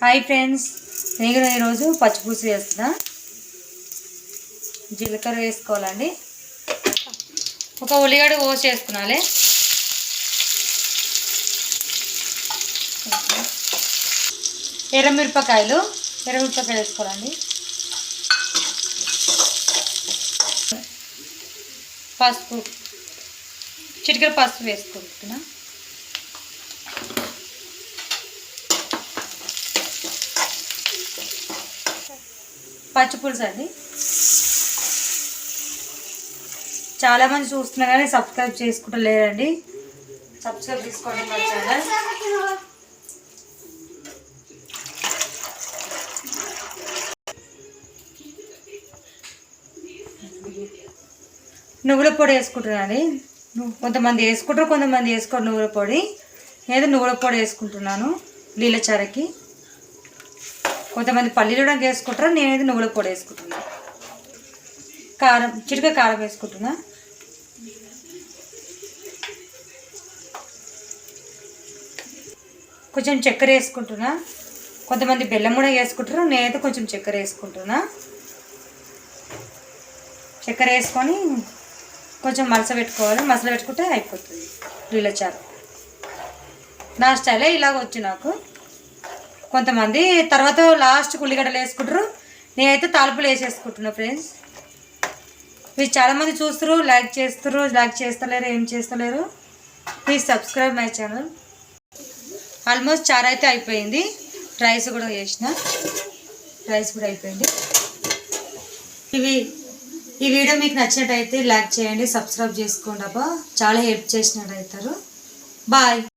Hi friends నేను ఈరోజు పచ్చిపులుసు వేస్తున్నా జీలకర్ర వేసుకోవాలండి. ఒక ఉల్లిగడ్డ కోసి వేసుకున్నాలి ఎర్రమిరపకాయలు ఎర్రమిరపకాయలు వేసుకోవాలండి. పసుపు చిటికెర పసుపు వేసుకుంటున్నా పచ్చిపులుసు అండి. చాలామంది చూస్తున్నా కానీ సబ్స్క్రైబ్ చేసుకుంటూ లేరండి. సబ్స్క్రైబ్ చేసుకోండి మా ఛానల్. నువ్వుల పొడి వేసుకుంటున్నాను కొంతమంది వేసుకుంటారు కొంతమంది వేసుకోరు నువ్వుల పొడి. నేను నువ్వుల పొడి వేసుకుంటున్నాను నీళ్ళ చారకి. కొంతమంది పల్లీలు కూడా వేసుకుంటారు నేనైతే నువ్వుల పొడి వేసుకుంటున్నా. కారం చిటిక కారం వేసుకుంటున్నా. కొంచెం చక్కెర వేసుకుంటున్నా. కొంతమంది బెల్లం కూడా వేసుకుంటారు. నేనైతే కొంచెం చక్కెర వేసుకుంటున్నా. చక్కెర వేసుకొని కొంచెం మలస పెట్టుకోవాలి. మసలు పెట్టుకుంటే అయిపోతుంది. నీళ్ళ చారు. నా స్టైలే ఇలాగ వచ్చి నాకు. కొంతమంది తర్వాత లాస్ట్ ఉల్లిగడ్డలు వేసుకుంటారు. నేనైతే తాలిపులు వేసేసుకుంటున్నా ఫ్రెండ్స్ మీరు చాలామంది చూస్తారు లైక్ చేస్తారు లైక్ చేస్తలేరు ఏం చేస్తలేరు. Please subscribe my channel almost చారు అయితే అయిపోయింది. రైస్ కూడా చేసిన రైస్ కూడా అయిపోయింది. ఇవి ఈ వీడియో మీకు నచ్చినట్టయితే లైక్ చేయండి సబ్స్క్రైబ్ చేసుకోండి అబ్బా. చాలా హెల్ప్ చేసినట్టు అవుతారు బాయ్